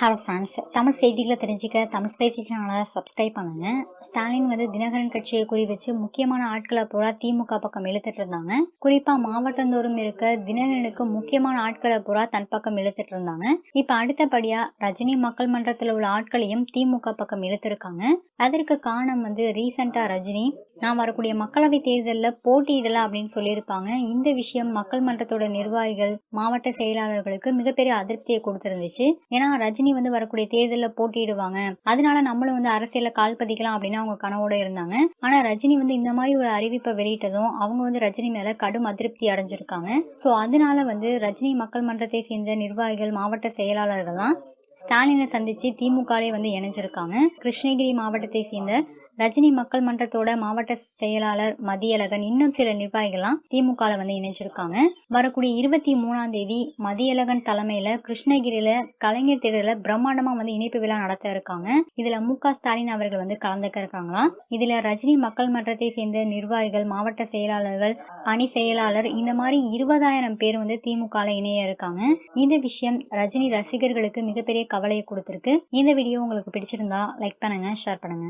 Hello friends Tamil செய்திகளை தெரிஞ்சுக்க தமிழ் பேசி சேனலை சப்ஸ்கிரைப் பண்ணுங்க. ஸ்டாலின் வந்து தினகரன் கட்சியை குறி வச்சு முக்கியமான ஆட்களை புறா திமுக பக்கம் இழுத்துட்டு இருந்தாங்க. குறிப்பா மாவட்டந்தோறும் இருக்க தினகரனுக்கு முக்கியமான ஆட்களை புறா தன் பக்கம் இழுத்துட்டு இருந்தாங்க. இப்ப அடுத்தபடியா ரஜினி மக்கள் மன்றத்தில் உள்ள ஆட்களையும் திமுக பக்கம் இழுத்துருக்காங்க. அதற்கு காரணம் வந்து ரீசெண்டா ரஜினி நான் வரக்கூடிய மக்களவை தேர்தலில் போட்டியிடலாம் அப்படின்னு சொல்லியிருப்பாங்க. இந்த விஷயம் மக்கள் மன்றத்தோட நிர்வாகிகள் மாவட்ட செயலாளர்களுக்கு மிகப்பெரிய அதிருப்தியை கொடுத்துருந்துச்சு. ஏன்னா ரஜினி வந்து வரக்கூடிய தேர்தலில் போட்டியிடுவாங்க. அதனால நம்மளும் வந்து அரசியல கால் பதிக்கலாம் அப்படின்னு அவங்க கனவோட இருந்தாங்க. ஆனா ரஜினி வந்து இந்த மாதிரி ஒரு அறிவிப்பை வெளியிட்டதும் அவங்க வந்து ரஜினி மேல கடும் அதிருப்தி அடைஞ்சிருக்காங்க. ஸோ அதனால வந்து ரஜினி மக்கள் மன்றத்தை சேர்ந்த நிர்வாகிகள் மாவட்ட செயலாளர்கள்லாம் ஸ்டாலினை சந்திச்சு திமுகலே வந்து இணைஞ்சிருக்காங்க. கிருஷ்ணகிரி மாவட்டத்தை சேர்ந்த ரஜினி மக்கள் மன்றத்தோட மாவட்ட செயலாளர் மதியழகன் இன்னும் சில நிர்வாகிகள்லாம் திமுகல வந்து இணைஞ்சிருக்காங்க. வரக்கூடிய இருபத்தி மூணாம் தேதி மதியழகன் தலைமையில கிருஷ்ணகிரியில கலைஞர் திடல பிரம்மாண்டமா வந்து இணைப்பு விழா நடத்த இருக்காங்க. இதுல மு க ஸ்டாலின் அவர்கள் வந்து கலந்துக்க இருக்காங்களாம் இதுல ரஜினி மக்கள் மன்றத்தை சேர்ந்த நிர்வாகிகள் மாவட்ட செயலாளர்கள் அணி செயலாளர் இந்த மாதிரி இருபதாயிரம் பேர் வந்து திமுகல இணைய இருக்காங்க. இந்த விஷயம் ரஜினி ரசிகர்களுக்கு மிகப்பெரிய கவலையை கொடுத்துருக்கு. இந்த வீடியோ உங்களுக்கு பிடிச்சிருந்தா லைக் பண்ணுங்க ஷேர் பண்ணுங்க.